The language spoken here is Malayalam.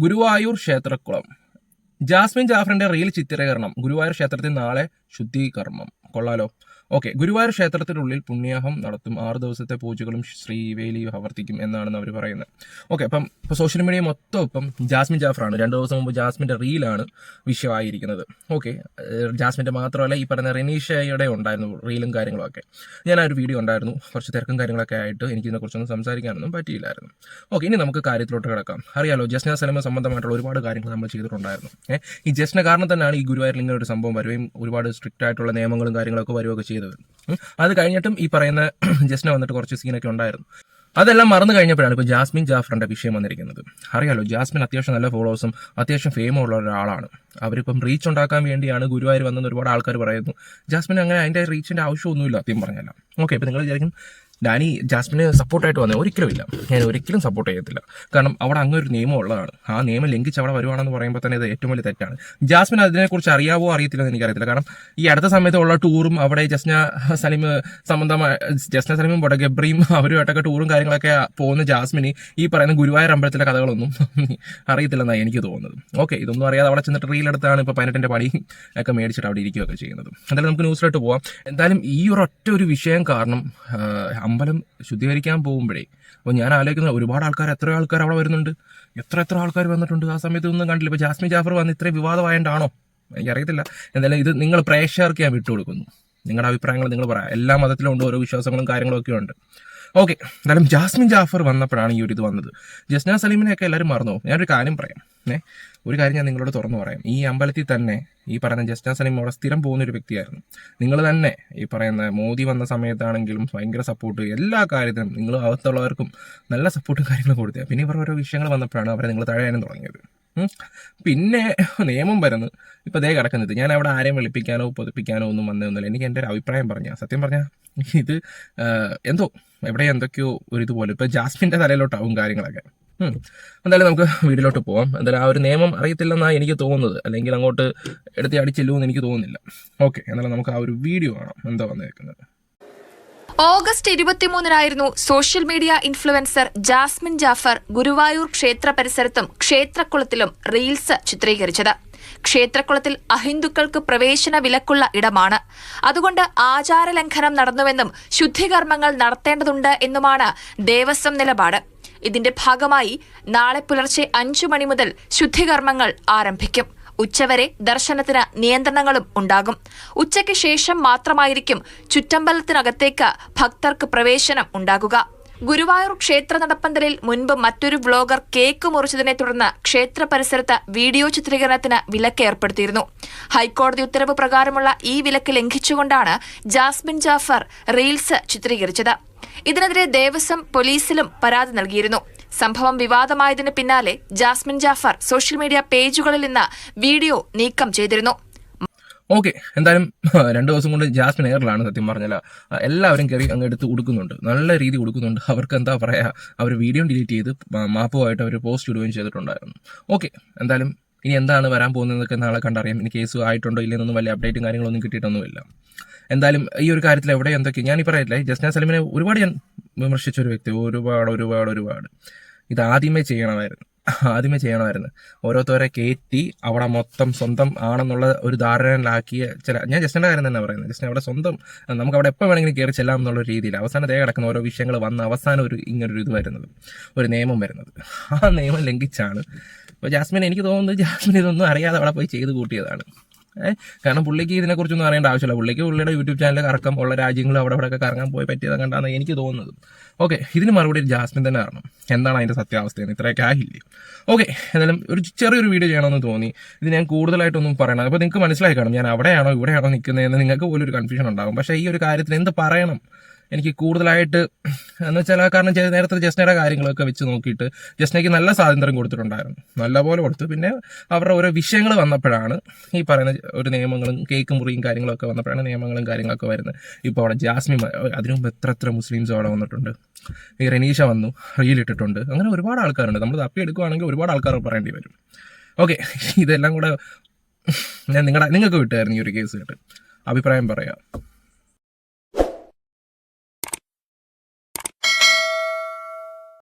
ഗുരുവായൂർ ക്ഷേത്രക്കുളം. ജാസ്മിൻ ജാഫറിന്റെ റീൽ ചിത്രീകരണം ഗുരുവായൂർ ക്ഷേത്രത്തിൽ നാളെ ശുദ്ധീകരണം. കൊള്ളാലോ. ഓക്കെ ഗുരുവായൂർ ക്ഷേത്രത്തിനുള്ളിൽ പുണ്യാഹം നടത്തും. ആറ് ദിവസത്തെ പൂജകളും ശ്രീവേലി ആവർത്തിക്കും എന്നാണ് അവർ പറയുന്നത്. ഓക്കെ അപ്പം ഇപ്പോൾ സോഷ്യൽ മീഡിയ മൊത്തം ഇപ്പം ജാസ്മിൻ ജാഫറാണ്. രണ്ട് ദിവസം മുമ്പ് ജാസ്മിന്റെ റീലാണ് വിഷയമായിരിക്കുന്നത്. ഓക്കെ ജാസ്മിന്റെ മാത്രമല്ല ഈ പറയുന്ന റിനീഷയുടെ ഉണ്ടായിരുന്നു റീലും കാര്യങ്ങളൊക്കെ. ഞാൻ ആ ഒരു വീഡിയോ ഉണ്ടായിരുന്നു. കുറച്ച് തിരക്കും കാര്യങ്ങളൊക്കെ ആയിട്ട് എനിക്ക് ഇതിനെക്കുറിച്ചൊന്നും സംസാരിക്കാനൊന്നും പറ്റിയില്ലായിരുന്നു. ഓക്കെ ഇനി നമുക്ക് കാര്യത്തിലോട്ട് കിടക്കാം. അറിയാലോ ജസ്ന സലമ സംബന്ധമായിട്ടുള്ള ഒരുപാട് കാര്യങ്ങൾ നമ്മൾ ചെയ്തിട്ടുണ്ടായിരുന്നു. ഈ ജസ്ന കാരണം തന്നെയാണ് ഈ ഗുരുവായൂരിൽ ഇങ്ങനെ ഒരു സംഭവം വരികയും ഒരുപാട് സ്ട്രിക്റ്റ് ആയിട്ടുള്ള നിയമങ്ങളും കാര്യങ്ങളൊക്കെ വരികയൊക്കെ ചെയ്തത്. ഉം. അത് കഴിഞ്ഞിട്ടും ഈ പറയുന്ന ജസ്റ്റിനെ വന്നിട്ട് കുറച്ച് സീനൊക്കെ ഉണ്ടായിരുന്നു. അതെല്ലാം മറന്നു കഴിഞ്ഞപ്പോഴാണ് ഇപ്പോൾ ജാസ്മിൻ ജാഫറിന്റെ വിഷയം വന്നിരിക്കുന്നത്. അറിയാലോ ജാസ്മിൻ അത്യാവശ്യം നല്ല ഫോളോവേഴ്സും അത്യാവശ്യം ഫെയിമും ഉള്ള ഒരാളാണ്. അവരിപ്പം റീച്ച് ഉണ്ടാക്കാൻ വേണ്ടിയാണ് ഗുരുവായൂർ വന്നെന്ന് ഒരുപാട് ആൾക്കാർ പറയുന്നു. ജാസ്മിൻ അങ്ങനെ അതിന്റെ റീച്ചിന്റെ ആവശ്യമൊന്നുമില്ല അത്യം പറഞ്ഞല്ല ഓക്കെ ഇപ്പം നിങ്ങൾ വിചാരിക്കും ഡാനി ജാസ്മിന് സപ്പോർട്ടായിട്ട് വന്നത് ഒരിക്കലും ഇല്ല. ഞാൻ ഒരിക്കലും സപ്പോർട്ട് ചെയ്യത്തില്ല. കാരണം അവിടെ അങ്ങനെ ഒരു നിയമം ഉള്ളതാണ്. ആ നിയമം ലംഘിച്ച് അവിടെ വരുവാണെന്ന് പറയുമ്പോൾ തന്നെ ഇത് ഏറ്റവും വലിയ തെറ്റാണ്. ജാസ്മിൻ അതിനെക്കുറിച്ച് അറിയാവോ അറിയത്തില്ല എന്ന് എനിക്കറിയത്തില്ല. കാരണം ഈ അടുത്ത സമയത്തുള്ള ടൂറും അവിടെ ജസ്ന സലീം സംബന്ധമായ ജസ്ന സലീമും ഇവിടെ ഗബ്രിയും അവരുമായിട്ടൊക്കെ ടൂറും കാര്യങ്ങളൊക്കെ പോകുന്ന ജാസ്മിന് ഈ പറയുന്ന ഗുരുവായൂർ അമ്പലത്തിലെ കഥകളൊന്നും അറിയത്തില്ലെന്നാണ് എനിക്ക് തോന്നുന്നത്. ഓക്കെ ഇതൊന്നും അറിയാതെ അവിടെ ചെന്നിട്ട് റീലെടുത്താണ് ഇപ്പോൾ പതിനെട്ടിന്റെ പണി ഒക്കെ മേടിച്ചിട്ട് അവിടെ ഇരിക്കുകയൊക്കെ ചെയ്യുന്നത്. എന്തായാലും നമുക്ക് ന്യൂസിലോട്ട് പോവാം. എന്തായാലും ഈ ഒരു ഒറ്റ ഒരു വിഷയം കാരണം അമ്പലം ശുദ്ധീകരിക്കാൻ പോകുമ്പോഴേ അപ്പോൾ ഞാൻ ആലോചിക്കുന്നത് ഒരുപാട് ആൾക്കാർ എത്ര ആൾക്കാർ അവിടെ വരുന്നുണ്ട്. എത്ര എത്ര ആൾക്കാർ വന്നിട്ടുണ്ട്? ആ സമയത്ത് ഒന്നും കണ്ടില്ല. ഇപ്പോൾ ജാസ്മി ജാഫർ വന്ന് ഇത്രയും വിവാദമായതുകൊണ്ടാണോ എനിക്കറിയത്തില്ല. എന്തായാലും ഇത് നിങ്ങൾ പ്രേക്ഷകർക്ക് ഞാൻ വിട്ടുകൊടുക്കുന്നു. നിങ്ങളുടെ അഭിപ്രായങ്ങൾ നിങ്ങൾ പറയാം. എല്ലാ മതത്തിലും ഉണ്ട് ഓരോ വിശ്വാസങ്ങളും കാര്യങ്ങളും ഒക്കെ ഉണ്ട്. ഓക്കെ എന്തായാലും ജാസ്മിൻ ജാഫർ വന്നപ്പോഴാണ് ഈ ഒരു ഇത് വന്നത്. ജസ്ന സലീമിനെയൊക്കെ എല്ലാവരും മറന്നു. ഞാനൊരു കാര്യം പറയാം. ഏ ഒരു കാര്യം ഞാൻ നിങ്ങളോട് തുറന്നു പറയാം. ഈ അമ്പലത്തിൽ തന്നെ ഈ പറയുന്ന ജസ്ന സലീം അവിടെ സ്ഥിരം പോകുന്ന ഒരു വ്യക്തിയായിരുന്നു. നിങ്ങൾ തന്നെ ഈ പറയുന്ന മോദി വന്ന സമയത്താണെങ്കിലും ഭയങ്കര സപ്പോർട്ട് എല്ലാ കാര്യത്തിനും നിങ്ങൾ അകത്തുള്ളവർക്കും നല്ല സപ്പോർട്ടും കാര്യങ്ങളും കൊടുത്തത് പിന്നെ ഇവർ ഓരോ വിഷയങ്ങൾ വന്നപ്പോഴാണ് അവരെ നിങ്ങൾ തഴയാനും തുടങ്ങിയത്. പിന്നെ നിയമം വരുന്നു. ഇപ്പം ദേ കിടക്കുന്നത് ഞാൻ അവിടെ ആരെയും വെളുപ്പിക്കാനോ പൊതിപ്പിക്കാനോ ഒന്നും വന്നതൊന്നുമില്ല എനിക്ക് എന്റെ ഒരു അഭിപ്രായം പറഞ്ഞാൽ സത്യം പറഞ്ഞാൽ ഇത് എന്തോ എവിടെ എന്തൊക്കെയോ ഒരു ഇതുപോലെ. ഇപ്പൊ ജാസ്മിന്റെ തലയിലോട്ടാവും കാര്യങ്ങളൊക്കെ. എന്തായാലും നമുക്ക് വീട്ടിലോട്ട് പോവാം. എന്തായാലും ആ ഒരു നിയമം അറിയത്തില്ലെന്നാണ് എനിക്ക് തോന്നുന്നത്. അല്ലെങ്കിൽ അങ്ങോട്ട് എടുത്ത് അടിച്ചെല്ലുമെന്ന് എനിക്ക് തോന്നുന്നില്ല. ഓക്കെ എന്നാലും നമുക്ക് ആ ഒരു വീഡിയോ കാണാം. എന്താ വന്നേക്കുന്നത്? August ഇരുപത്തിമൂന്നിനായിരുന്നു social media influencer Jasmin Jafar Guruvayur ക്ഷേത്ര പരിസരത്തും ക്ഷേത്രക്കുളത്തിലും റീൽസ് ചിത്രീകരിച്ചത്. ക്ഷേത്രക്കുളത്തിൽ അഹിന്ദുക്കൾക്ക് പ്രവേശന വിലക്കുള്ള ഇടമാണ്. അതുകൊണ്ട് ആചാരലംഘനം നടന്നുവെന്നും ശുദ്ധികർമ്മങ്ങൾ നടത്തേണ്ടതുണ്ട് എന്നുമാണ് ദേവസ്വം നിലപാട്. ഇതിന്റെ ഭാഗമായി നാളെ പുലർച്ചെ അഞ്ചു മണി മുതൽ ശുദ്ധികർമ്മങ്ങൾ ആരംഭിക്കും. ഉച്ചവരെ ദർശനത്തിന് നിയന്ത്രണങ്ങളും ഉണ്ടാകും. ഉച്ചയ്ക്ക് ശേഷം മാത്രമായിരിക്കും ചുറ്റമ്പലത്തിനകത്തേക്ക് ഭക്തർക്ക് പ്രവേശനം ഉണ്ടാകുക. ഗുരുവായൂർ ക്ഷേത്ര നടപ്പന്തലിൽ മുൻപ് മറ്റൊരു വ്ലോഗർ കേക്ക് മുറിച്ചതിനെ തുടർന്ന് ക്ഷേത്ര പരിസരത്ത് വീഡിയോ ചിത്രീകരണത്തിന് വിലക്ക് ഏർപ്പെടുത്തിയിരുന്നു. ഹൈക്കോടതി ഉത്തരവ് പ്രകാരമുള്ള ഈ വിലക്ക് ലംഘിച്ചുകൊണ്ടാണ് ജാസ്മിൻ ജാഫർ റീൽസ് ചിത്രീകരിച്ചത്. ഇതിനെതിരെ ദേവസ്വം പോലീസിലും പരാതി നൽകിയിരുന്നു. സംഭവം വിവാദമായതിന് പിന്നാലെ ജാസ്മിൻ ജാഫർ സോഷ്യൽ മീഡിയ പേജുകളിൽ നിന്ന് വീഡിയോ നീക്കം ചെയ്തിരുന്നു. ഓക്കെ എന്തായാലും രണ്ട് ദിവസം കൊണ്ട് ജാസ്മിൻ എയറിലാണ് സത്യം പറഞ്ഞാൽ എല്ലാവരും കയറി അങ്ങ് എടുത്ത് കൊടുക്കുന്നുണ്ട് നല്ല രീതി കൊടുക്കുന്നുണ്ട് അവർക്ക് എന്താ പറയുക അവർ വീഡിയോ ഡിലീറ്റ് ചെയ്ത് മാപ്പുമായിട്ട് അവർ പോസ്റ്റ് ഇടുകയും ചെയ്തിട്ടുണ്ടായിരുന്നു. ഓക്കെ എന്തായാലും ഇനി എന്താണ് വരാൻ പോകുന്നതൊക്കെ നാളെ കണ്ടറിയാം. ഇനി കേസ് ആയിട്ടുണ്ടോ ഇല്ലെന്നൊന്നും വലിയ അപ്ഡേറ്റും കാര്യങ്ങളൊന്നും കിട്ടിയിട്ടൊന്നുമില്ല. എന്തായാലും ഈ ഒരു കാര്യത്തിൽ എവിടെ എന്തൊക്കെ ഞാൻ ഈ പറയില്ലേ ജസ്ന സലിമിനെ ഒരുപാട് ഞാൻ വിമർശിച്ച ഒരു വ്യക്തി. ഒരുപാട് ഒരുപാട് ഒരുപാട്. ഇത് ആദ്യമേ ചെയ്യണമായിരുന്നു. ആദ്യമേ ചെയ്യണമായിരുന്നു. ഓരോരുത്തരെ കയറ്റി അവിടെ മൊത്തം സ്വന്തം ആണെന്നുള്ള ഒരു ധാരണയിലാക്കിയ ചില ഞാൻ ജസ്റ്റിന്റെ കാര്യം തന്നെ പറയുന്നത്. ജസ്റ്റ് അവിടെ സ്വന്തം നമുക്ക് അവിടെ എപ്പോൾ വേണമെങ്കിലും കയറി ചെല്ലാം എന്നുള്ള രീതിയിൽ അവസാനം ദേ കിടക്കുന്ന ഓരോ വിഷയങ്ങൾ വന്ന അവസാനം ഒരു ഇങ്ങനൊരു ഇത് വരുന്നത്. ഒരു നിയമം വരുന്നത്. ആ നിയമം ലംഘിച്ചാണ്. അപ്പോൾ ജാസ്മിൻ എനിക്ക് തോന്നുന്നത് ജാസ്മിൻ ഇതൊന്നും അറിയാതെ അവിടെ പോയി ചെയ്ത് കൂട്ടിയതാണ്. കാരണം പുള്ളിക്ക് ഇതിനെക്കുറിച്ചൊന്നും അറിയേണ്ട ആവശ്യമില്ല. പുള്ളിക്ക് പുള്ളിയുടെ യൂട്യൂബ് ചാനൽ കറക്കം ഉള്ള രാജ്യങ്ങൾ അവിടെ അവിടെ ഒക്കെ കറങ്ങാൻ പോയി പറ്റിയത് കണ്ടാണ് എനിക്ക് തോന്നുന്നത്. ഓക്കെ ഇതിന് മറുപടി ജാസ്മിൻ തന്നെ കാരണം എന്താണ് അതിന്റെ സത്യാവസ്ഥയെന്ന്? ഇത്രയൊക്കെ ആയില്ലേ? ഓക്കെ എന്തായാലും ഒരു ചെറിയൊരു വീഡിയോ ചെയ്യണമെന്ന് തോന്നി. ഇത് ഞാൻ കൂടുതലായിട്ടൊന്നും പറയണം. അപ്പോൾ നിങ്ങൾക്ക് മനസ്സിലായി കാണും ഞാൻ അവിടെയാണോ ഇവിടെയാണോ നിൽക്കുന്നതെന്ന് നിങ്ങൾക്ക് പോലും ഒരു കൺഫ്യൂഷൻ ഉണ്ടാകും. പക്ഷേ ഈ ഒരു കാര്യത്തിൽ എന്ത് പറയണം? എനിക്ക് കൂടുതലായിട്ട് എന്ന് വെച്ചാൽ കാരണം നേരത്തെ ജസ്നയുടെ കാര്യങ്ങളൊക്കെ വെച്ച് നോക്കിയിട്ട് ജസ്നയ്ക്ക് നല്ല സ്വാതന്ത്ര്യം കൊടുത്തിട്ടുണ്ടായിരുന്നു. നല്ലപോലെ കൊടുത്തു. പിന്നെ അവരുടെ ഓരോ വിഷയങ്ങൾ വന്നപ്പോഴാണ് ഈ പറയുന്ന ഒരു നിയമങ്ങളും കേക്ക് മുറിയും കാര്യങ്ങളൊക്കെ വന്നപ്പോഴാണ് നിയമങ്ങളും കാര്യങ്ങളൊക്കെ വരുന്നത്. ഇപ്പോൾ അവിടെ ജാസ്മി അതിനു മുമ്പ് എത്ര എത്ര മുസ്ലിംസ് അവിടെ വന്നിട്ടുണ്ട്? ഈ റനീഷ വന്നു റീലിട്ടിട്ടുണ്ട്. അങ്ങനെ ഒരുപാട് ആൾക്കാരുണ്ട്. നമ്മൾ തപ്പി എടുക്കുവാണെങ്കിൽ ഒരുപാട് ആൾക്കാർ പറയേണ്ടി വരും. ഓക്കെ ഇതെല്ലാം കൂടെ ഞാൻ നിങ്ങളുടെ നിങ്ങൾക്ക് വിട്ടായിരുന്നു ഈ ഒരു കേസ് കേട്ട്. അഭിപ്രായം പറയാം.